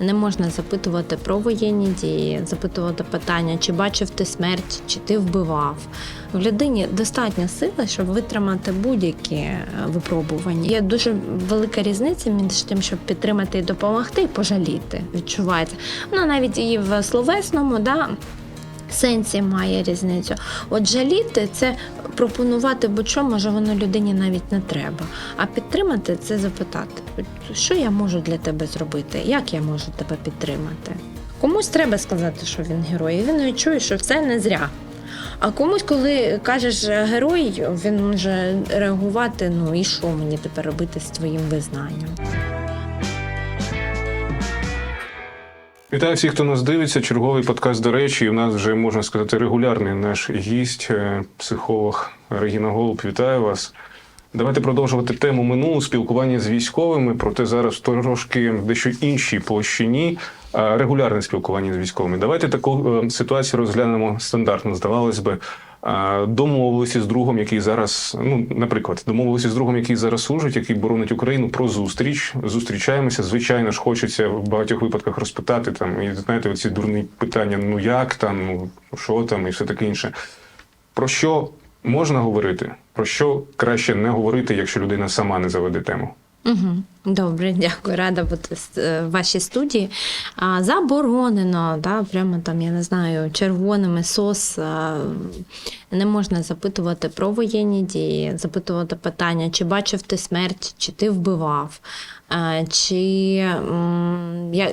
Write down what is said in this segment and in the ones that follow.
Не можна запитувати про воєнні дії, запитувати питання, чи бачив ти смерть, чи ти вбивав. В людині достатня сила, щоб витримати будь-які е, випробування. Є дуже велика різниця між тим, щоб підтримати і допомогти, і пожаліти. Відчувається. Ну навіть і в словесному, да. Сенсі має різницю. От жаліти це пропонувати будь-що, може воно людині навіть не треба. А підтримати це запитати, що я можу для тебе зробити, як я можу тебе підтримати. Комусь треба сказати, що він герой, і він відчує, що це не зря. А комусь, коли кажеш герой, він може реагувати: ну і що мені тепер робити з твоїм визнанням? Вітаю всіх, хто нас дивиться. Черговий подкаст до речі. У нас вже можна сказати регулярний наш гість, е, психолог Регіна Голуб. Вітаю вас. Давайте продовжувати тему минулого спілкування з військовими, проте зараз трошки дещо іншій площині. Регулярне спілкування з військовими. Давайте таку е, ситуацію розглянемо стандартно. Здавалось би, домовилися з другом, який зараз, ну наприклад, домовилися з другом, який зараз служить, який боронить Україну про зустріч. Зустрічаємося. Звичайно ж, хочеться в багатьох випадках розпитати там і знаєте, оці дурні питання: ну як там, ну що там, і все таке інше. Про що можна говорити? Про що краще не говорити, якщо людина сама не заведе тему? Угу. Добре, дякую, рада бути е, в вашій студії. А, заборонено, да, прямо там, я не знаю, червоними сос. а, Не можна запитувати про воєнні дії, запитувати питання, чи бачив ти смерть, чи ти вбивав, чи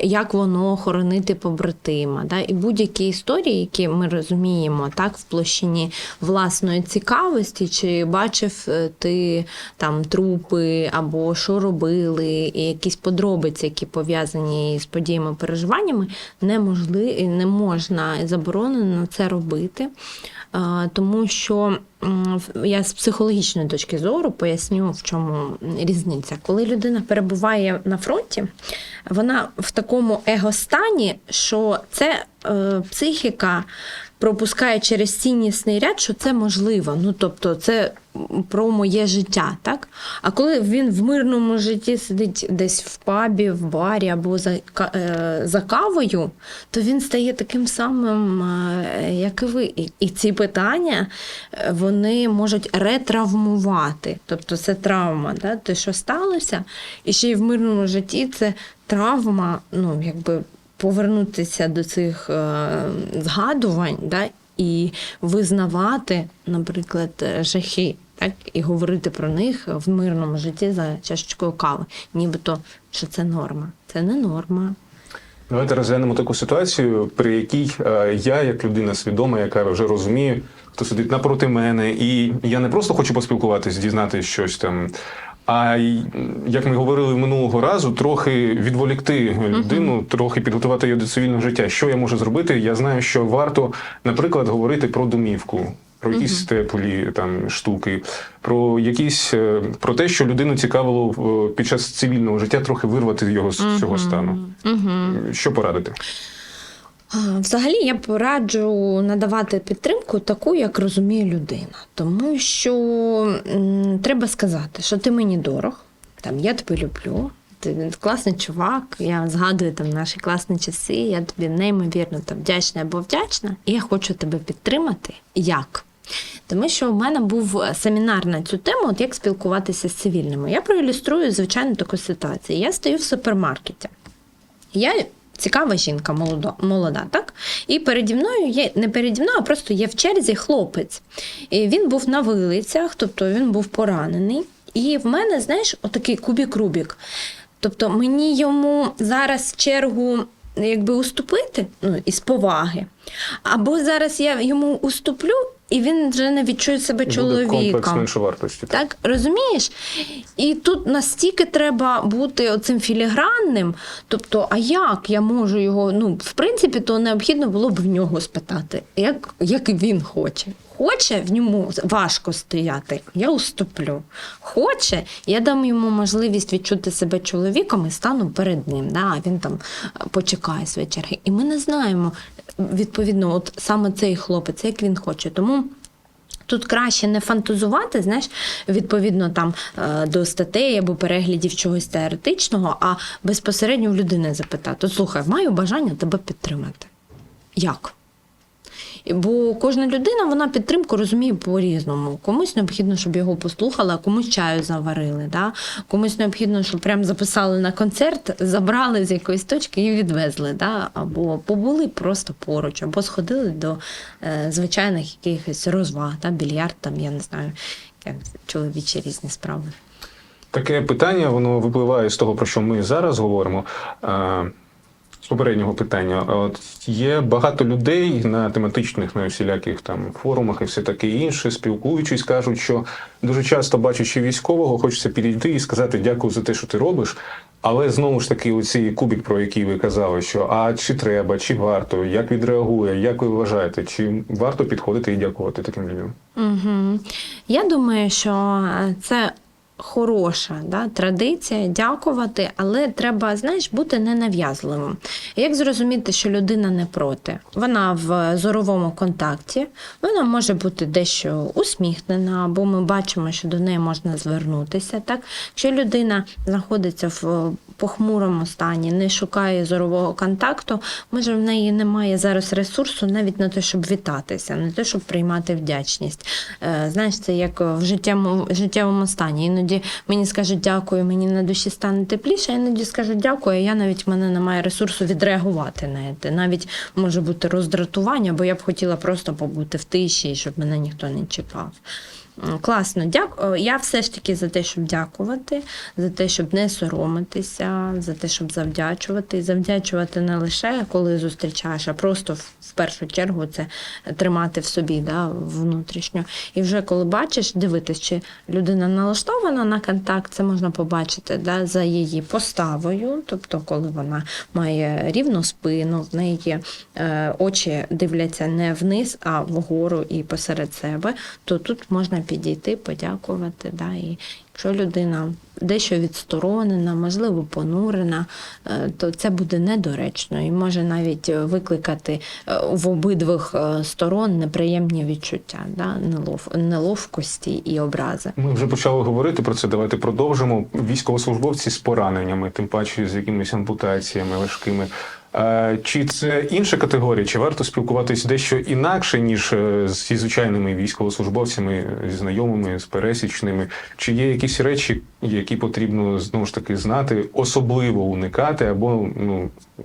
як воно хоронити побратима. І будь-які історії, які ми розуміємо, так, в площині власної цікавості, чи бачив е, ти там трупи або що робили, і якісь подробиці, які пов'язані з подіями, переживаннями, неможли, не можна заборонено це робити. Тому що я з психологічної точки зору поясню, в чому різниця. Коли людина перебуває на фронті, вона в такому егостані, що це е, психіка пропускає через ціннісний ряд, що це можливо. Ну тобто, це про моє життя, так? А коли він в мирному житті сидить десь в пабі, в барі або за, е, за кавою, то він стає таким самим, е, як і ви. І, ці питання е, вони можуть ретравмувати. Тобто це травма, да? те, що сталося, і ще й в мирному житті це травма, ну, якби повернутися до цих е, згадувань, да? і визнавати, наприклад, жахи. Так, і говорити про них в мирному житті за чашечкою кави, нібито що це норма. Це не норма. Давайте розглянемо таку ситуацію, при якій е, я, як людина свідома, яка вже розуміє, хто сидить напроти мене, і я не просто хочу поспілкуватись, дізнатися щось там. А як ми говорили минулого разу, трохи відволікти людину, трохи підготувати її до цивільного життя. Що я можу зробити? Я знаю, що варто, наприклад, говорити про домівку, про якісь теплі там штуки, про якісь е, про те, що людину цікавило в- під час цивільного життя, трохи вирвати його з цього стану. Що порадити? Взагалі я пораджу надавати підтримку таку, як розуміє людина. Тому що м, треба сказати, що ти мені дорог, там, я тебе люблю, ти класний чувак, я згадую там наші класні часи, я тобі неймовірно там, вдячна або вдячна, і я хочу тебе підтримати. Як? Тому що в мене був семінар на цю тему, от як спілкуватися з цивільними. Я проілюструю звичайно таку ситуацію. Я стою в супермаркеті. Я цікава жінка, молода, молода, так? І переді мною є не переді мною, а просто є в черзі хлопець. І він був на вилицях, тобто він був поранений. І в мене, знаєш, отакий кубік-рубік. Тобто мені йому зараз чергу якби уступити ну, із поваги. Або зараз я йому уступлю, і він вже не відчує себе Буде комплекс чоловіком. Так. Так, розумієш? І тут настільки треба бути оцим філігранним. Тобто, а як я можу його? Ну, в принципі, то необхідно було б в нього спитати, як, як він хоче. Хоче в ньому важко стояти, я уступлю. Хоче, я дам йому можливість відчути себе чоловіком і стану перед ним. Да? Він там е, почекає своєї черги. І ми не знаємо відповідно, от саме цей хлопець, як він хоче. Тому Тут краще не фантазувати, знаєш, відповідно там е, до статей або переглядів чогось теоретичного, а безпосередньо в людини запитати: слухай, маю бажання тебе підтримати. Як? Бо кожна людина вона підтримку розуміє по-різному. Комусь необхідно, щоб його послухали, а комусь чаю заварили. Да? Комусь необхідно, щоб прям записали на концерт, забрали з якоїсь точки і відвезли. Да? Або побули просто поруч, або сходили до е, звичайних якихось розваг, да? більярд, там, я не знаю, якісь чоловічі різні справи. Таке питання, воно випливає з того, про що ми зараз говоримо. З попереднього питання. От є багато людей на тематичних на всіляких там форумах і все таке інше, спілкуючись, кажуть, що дуже часто бачачи військового, хочеться підійти і сказати дякую за те, що ти робиш. Але знову ж таки, оці кубик, про який ви казали, що а чи треба, чи варто, як відреагує, як ви вважаєте, чи варто підходити і дякувати таким людям? Угу. Я думаю, що це хороша да, традиція дякувати, але треба, знаєш, бути ненав'язливим. Як зрозуміти, що людина не проти? Вона в зоровому контакті, вона може бути дещо усміхнена, або ми бачимо, що до неї можна звернутися. Так? Якщо людина знаходиться в похмурому стані, не шукає зорового контакту, може в неї немає зараз ресурсу навіть на те, щоб вітатися, на те, щоб приймати вдячність. Е, Знаєш, це як в життєвому, життєвому стані. Іноді мені скажуть дякую, мені на душі стане тепліше, а іноді скажуть дякую, я навіть в мене немає ресурсу відреагувати на це. Навіть може бути роздратування, бо я б хотіла просто побути в тиші, щоб мене ніхто не чекав. Класно, дякую. Я все ж таки за те, щоб дякувати, за те, щоб не соромитися, за те, щоб завдячувати. Завдячувати не лише коли зустрічаєш, а просто в першу чергу це тримати в собі да, внутрішньо. І вже коли бачиш, дивитись, чи людина налаштована на контакт, це можна побачити да, за її поставою, тобто, коли вона має рівну спину, в неї е, очі дивляться не вниз, а вгору і посеред себе, то тут можна підійти, подякувати. Да, і якщо людина дещо відсторонена, можливо, понурена, е, то це буде недоречно і може навіть е, викликати е, в обидвих сторон неприємні відчуття, да, неловкості і образи. Ми вже почали говорити про це. Давайте продовжимо. Військовослужбовці з пораненнями, тим паче з якимись ампутаціями важкими. Е, Чи це інша категорія? Чи варто спілкуватись дещо інакше, ніж е, зі звичайними військовослужбовцями, зі знайомими, з пересічними? Чи є якісь речі, які потрібно знову ж таки знати, особливо уникати, або ну е,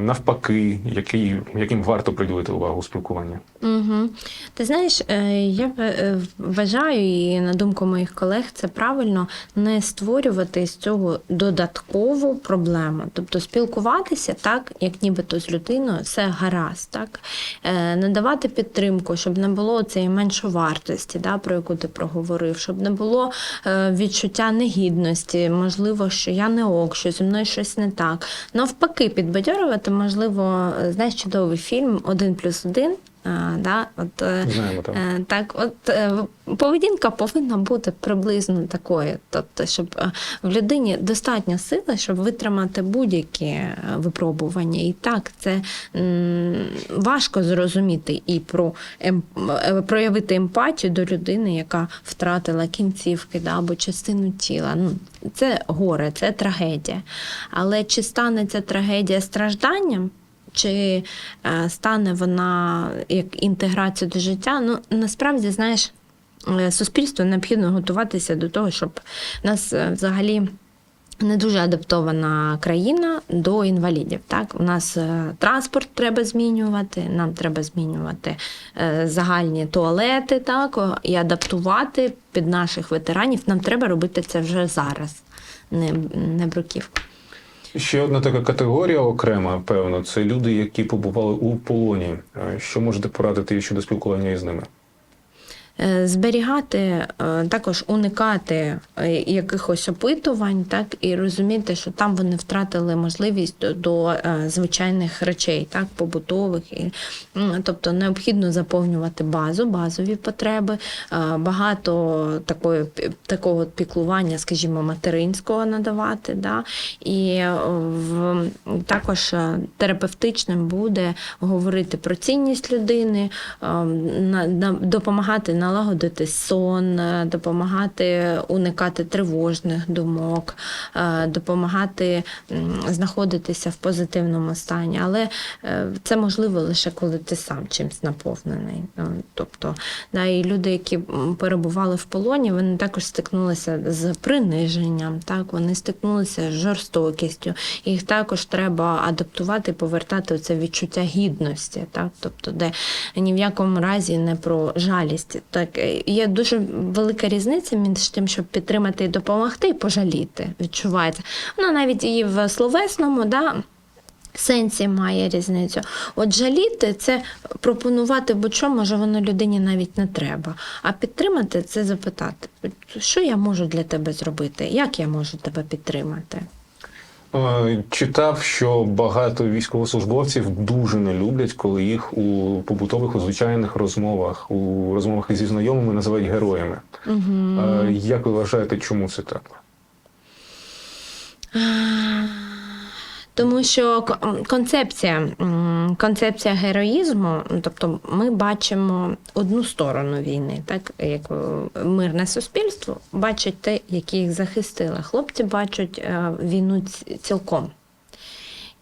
навпаки, які, яким варто приділити увагу спілкування? Угу. Ти знаєш, е, я е, вважаю, і на думку моїх колег, це правильно не створювати з цього додаткову проблему. Тобто спілкуватися так, як нібито з людиною, все гаразд, так? Е, Надавати підтримку, щоб не було цієї меншовартості, да, про яку ти проговорив, щоб не було е, відчуття негідності, можливо, що я не ок, що зі мною щось не так. Навпаки, підбадьорювати, можливо, е, знаєш, чудовий фільм Один плюс один. Да, от, е, Знаємо там. е, так, от е, поведінка повинна бути приблизно такою, тобто, щоб в людині достатньо сили, щоб витримати будь-які випробування. І так, це важко зрозуміти і про ем, проявити емпатію до людини, яка втратила кінцівки да, або частину тіла. Ну, це горе, це трагедія. Але чи стане ця трагедія стражданням? Чи е, стане вона як інтеграція до життя? Ну насправді, знаєш, е, суспільству необхідно готуватися до того, щоб нас е, взагалі. Не дуже адаптована країна до інвалідів. Так, у нас транспорт треба змінювати, нам треба змінювати загальні туалети, так і адаптувати під наших ветеранів. Нам треба робити це вже зараз, не, не бруківку. Ще одна така категорія окрема, певно, це люди, які побували у полоні. Е, Що можете порадити щодо спілкування із ними? Е, зберігати, е, також уникати е, якихось опитувань, так і розуміти, що там вони втратили можливість до, звичайних речей, так, побутових. І, тобто необхідно заповнювати базу, базові потреби, багато такої, такого піклування, скажімо, материнського надавати. Да? І в, також терапевтичним буде говорити про цінність людини, е, на, допомагати налагодити сон, е, допомагати уникати тривожних думок, е, допомагати знаходитися в позитивному стані. Але е, це можливо лише коли ти сам чимось наповнений. Тобто, да, і люди, які перебували в полоні, вони також стикнулися з приниженням, так, вони стикнулися з жорстокістю. Їх також треба адаптувати, повертати це відчуття гідності, так, тобто, де ні в якому разі не про жалість. Так, е, є дуже велика різниця між тим, щоб підтримати і допомогти, і пожаліти. Відчувається. Вона навіть і в словесному, да, Сенсі має різницю. От жаліти це пропонувати будь-що, може, воно людині навіть не треба. А підтримати це запитати, що я можу для тебе зробити, як я можу тебе підтримати. Е, Читав, що багато військовослужбовців дуже не люблять, коли їх у побутових у звичайних розмовах, у розмовах зі знайомими називають героями. Угу. Як ви вважаєте, чому це так? Тому що концепція, концепція героїзму, ну, тобто ми бачимо одну сторону війни, так як е, мирне суспільство бачить те, які їх захистили. Хлопці бачать е, війну цілком.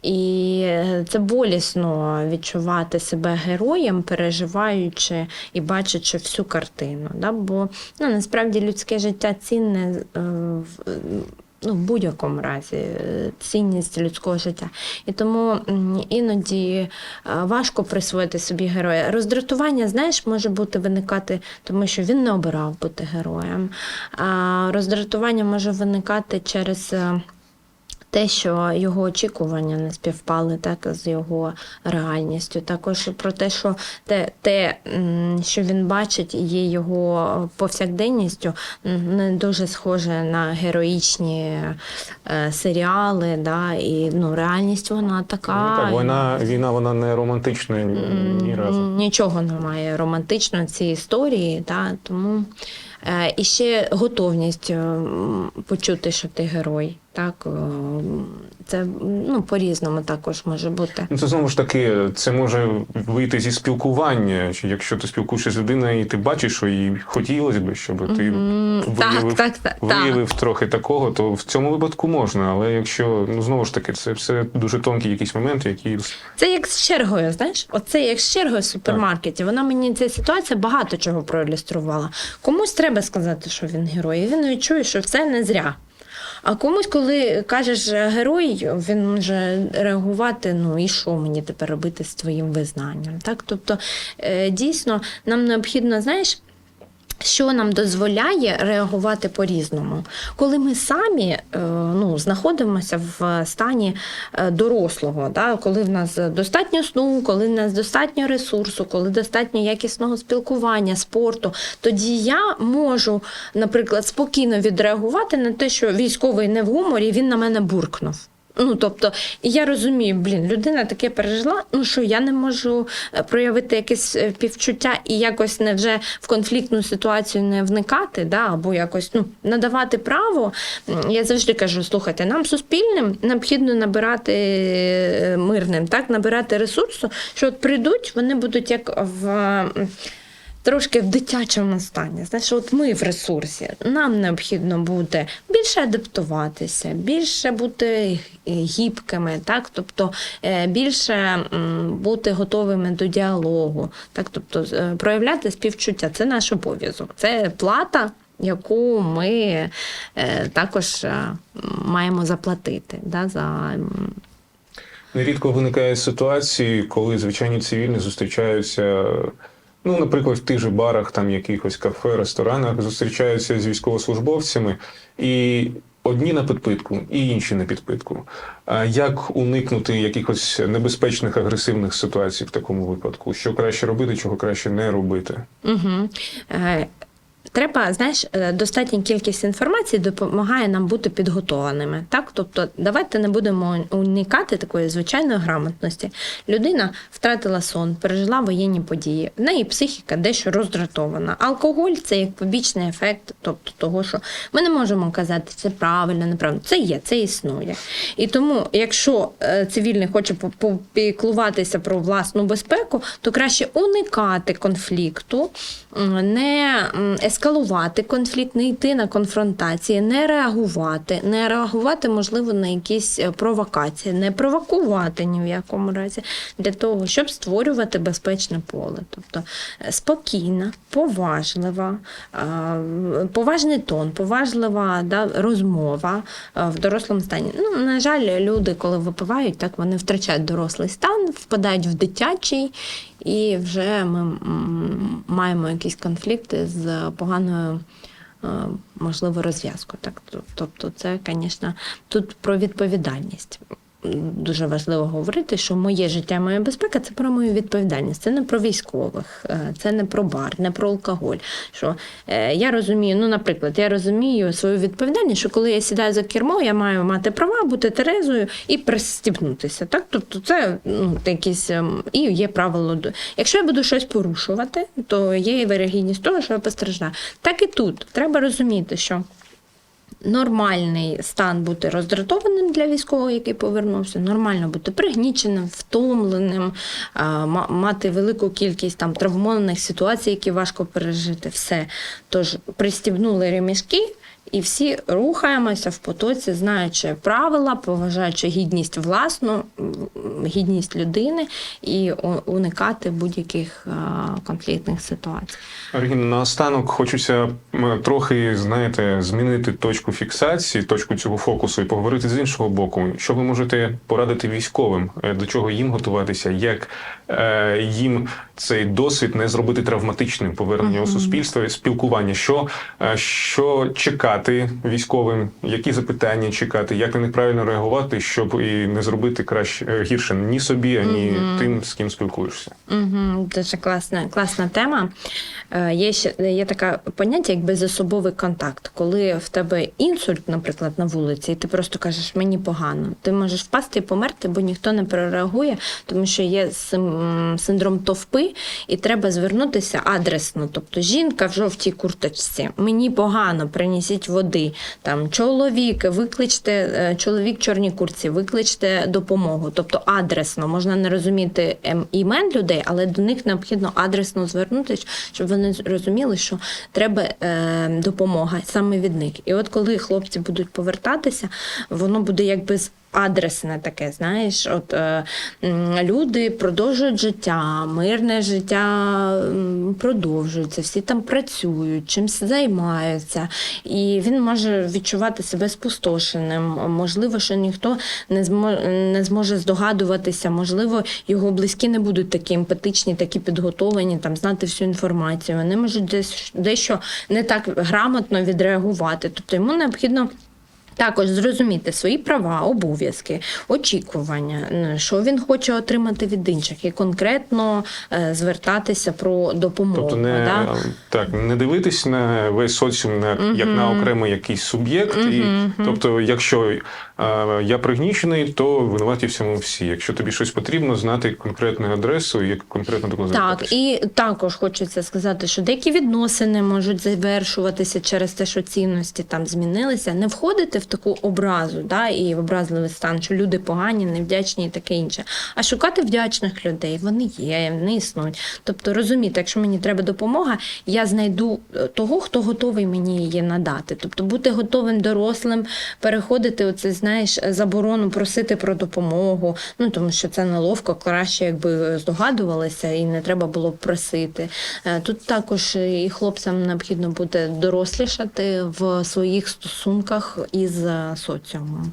І е, це болісно відчувати себе героєм, переживаючи і бачачи всю картину. Да? Бо ну, насправді людське життя цінне ну, в будь-якому разі е, цінність людського життя. І тому іноді е, важко присвоїти собі героя. Роздратування, знаєш, може бути виникати, тому що він не обирав бути героєм. А роздратування може виникати через. Те, що його очікування не співпали так з його реальністю. Також про те, що те, те, що він бачить, є його повсякденністю, не дуже схоже на героїчні е, серіали. Да, і ну, реальність вона така. Ну, так, війна, війна вона не романтична ні, разу. Нічого немає романтичного в цій історії, та, тому і ще готовність е, почути, що ти герой. Так, е, це ну, по-різному також може бути. Ну, це знову ж таки, це може вийти зі спілкування. Чи Якщо ти спілкуєшся з людиною, і ти бачиш, що їй хотілося б, щоб ти М, виявив, так, так, так, виявив трохи такого, то в цьому випадку можна. Але якщо ну знову ж таки, це все дуже тонкі якісь моменти, які Це як з чергою, знаєш? Оце як з чергою в супермаркеті. Вона мені ця ситуація багато чого проілюструвала. Комусь треба сказати, що він герой, і він відчує, що все не зря. А комусь, коли кажеш герой, він може реагувати: ну і що мені тепер робити з твоїм визнанням? Так? Тобто, е, дійсно, нам необхідно, знаєш. Що нам дозволяє реагувати по-різному, коли ми самі е, ну, знаходимося в стані е, дорослого, да? коли в нас достатньо сну, коли в нас достатньо ресурсу, коли достатньо якісного спілкування, спорту, тоді я можу, наприклад, спокійно відреагувати на те, що військовий не в гуморі, він на мене буркнув. Ну, тобто, я розумію, блін, людина таке пережила, ну що я не можу е, проявити якесь е, півчуття і якось не вже в конфліктну ситуацію не вникати, да, або якось ну, надавати право. Я завжди кажу: слухайте, нам суспільним необхідно набирати е, мирним, так, набирати ресурсу, що от прийдуть, вони будуть як в. Трошки в дитячому стані. Знаєш, от ми в ресурсі. Нам необхідно буде більше адаптуватися, більше бути гібкими, так? тобто е, більше бути готовими до діалогу, так? тобто е, проявляти співчуття це наш обов'язок, це плата. Яку ми е, також е, маємо заплатити да, за Нерідко виникають ситуації, коли звичайні цивільні зустрічаються. Ну, наприклад, в тих же барах, там якихось кафе, ресторанах зустрічаються з військовослужбовцями, і одні на підпитку і інші на підпитку. А як уникнути якихось небезпечних агресивних ситуацій в такому випадку? Що краще робити, чого краще не робити? Угу. Треба, знаєш, е, достатня кількість інформації допомагає нам бути підготованими. Так, тобто, давайте не будемо уникати такої звичайної грамотності. Людина втратила сон, пережила воєнні події. В неї психіка дещо роздратована. Алкоголь це як побічний ефект, тобто того, що ми не можемо казати, це правильно, неправильно. Це є, це існує. І тому, якщо е, цивільний хоче попіклуватися про власну безпеку, то краще уникати конфлікту, не м, ескалувати конфлікт, не йти на конфронтації, не реагувати, не реагувати, можливо, на якісь е, провокації, не провокувати ні в якому разі для того, щоб створювати безпечне поле. Тобто е, спокійна, поважлива, е, поважний тон, поважлива да, розмова в дорослому стані. Ну, на жаль, люди, коли випивають, так вони втрачають дорослий стан, впадають в дитячий, і вже ми маємо якісь конфлікти з поганою. е, Можливо, розв'язкою. Так, тобто, це, звісно, тут про відповідальність. Дуже важливо говорити, що моє життя, моя безпека це про мою відповідальність. Це не про військових, е, це не про бар, не про алкоголь. Що е, я розумію, ну, наприклад, я розумію свою відповідальність, що коли я сідаю за кермо, я маю мати права, бути терезою і пристібнутися. Так, тобто, це ну якісь ем, і є правило. Якщо я буду щось порушувати, то є вирогідність того, що я постраждаю. Так і тут треба розуміти, що нормальний стан бути роздратованим для військового, який повернувся, нормально бути пригніченим, втомленим, мати велику кількість там травмованих ситуацій, які важко пережити. Все. Тож пристібнули ремішки. І всі рухаємося в потоці, знаючи правила, поважаючи гідність власну, гідність людини і уникати будь-яких конфліктних ситуацій. Регіна, наостанок хочеться трохи, знаєте, змінити точку фіксації, точку цього фокусу і поговорити з іншого боку. Що ви можете порадити військовим, Е, до чого їм готуватися, як е, їм цей досвід не зробити травматичним повернення у суспільство, і спілкування? Що, е, що чекати військовим, які запитання чекати, як на них правильно реагувати, щоб і не зробити краще гірше ні собі, ані тим, з ким спілкуєшся? Угу, дуже класна, класна тема. Е, Є ще є таке поняття, як безособовий контакт. Коли в тебе інсульт, наприклад, на вулиці, і ти просто кажеш, мені погано. Ти можеш впасти і померти, бо ніхто не прореагує, тому що є синдром товпи, і треба звернутися адресно. Тобто жінка в жовтій курточці, мені погано, принесіть води. Там чоловік, викличте е, чоловік в чорній куртці, викличте допомогу. Тобто адресно можна не розуміти ем, імен людей, але до них необхідно адресно звернутися, щоб вони розуміли, що треба е, допомога саме від них. І от коли хлопці будуть повертатися, воно буде якби з. Адресне таке, знаєш, от е, люди продовжують життя, мирне життя продовжується, всі там працюють, чимось займаються, і він може відчувати себе спустошеним. Можливо, що ніхто не зможе, не зможе здогадуватися, можливо, його близькі не будуть такі емпатичні, такі підготовлені, там знати всю інформацію. Вони можуть десь дещо не так грамотно відреагувати. Тобто йому необхідно. Також зрозуміти свої права, обов'язки, очікування, е, що він хоче отримати від інших, і конкретно е, звертатися про допомогу. Тобто не, да? так, не дивитись на весь соціум на, як на окремий якийсь суб'єкт. І, тобто, якщо е, я пригнічений, то винуваті в цьому всі. Якщо тобі щось потрібно, знати конкретну адресу і конкретно до Так, і також хочеться сказати, що деякі відносини можуть завершуватися через те, що цінності там змінилися, не входити в таку образу, да, і образливий стан, що люди погані, невдячні і таке інше. А шукати вдячних людей, вони є, вони існують. Тобто розуміти, якщо мені треба допомога, я знайду е, того, хто готовий мені її надати. Тобто бути готовим дорослим, переходити оце, знаєш, заборону просити про допомогу. Ну тому що це неловко, краще, якби здогадувалися, і не треба було б просити. Е, Тут також і хлопцям необхідно буде дорослішати в своїх стосунках із е, соціумом.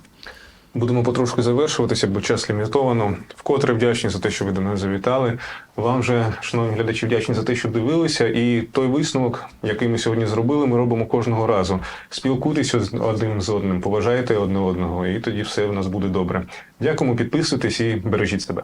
Будемо потрошку завершуватися, бо час лімітовано. Вкотре вдячні за те, що ви до нас завітали. Вам же, шановні глядачі, вдячні за те, що дивилися. І той висновок, який ми сьогодні зробили, ми робимо кожного разу. Спілкуйтеся з одним з одним, поважайте одне одного, і тоді все в нас буде добре. Дякуємо, підписуйтесь і бережіть себе.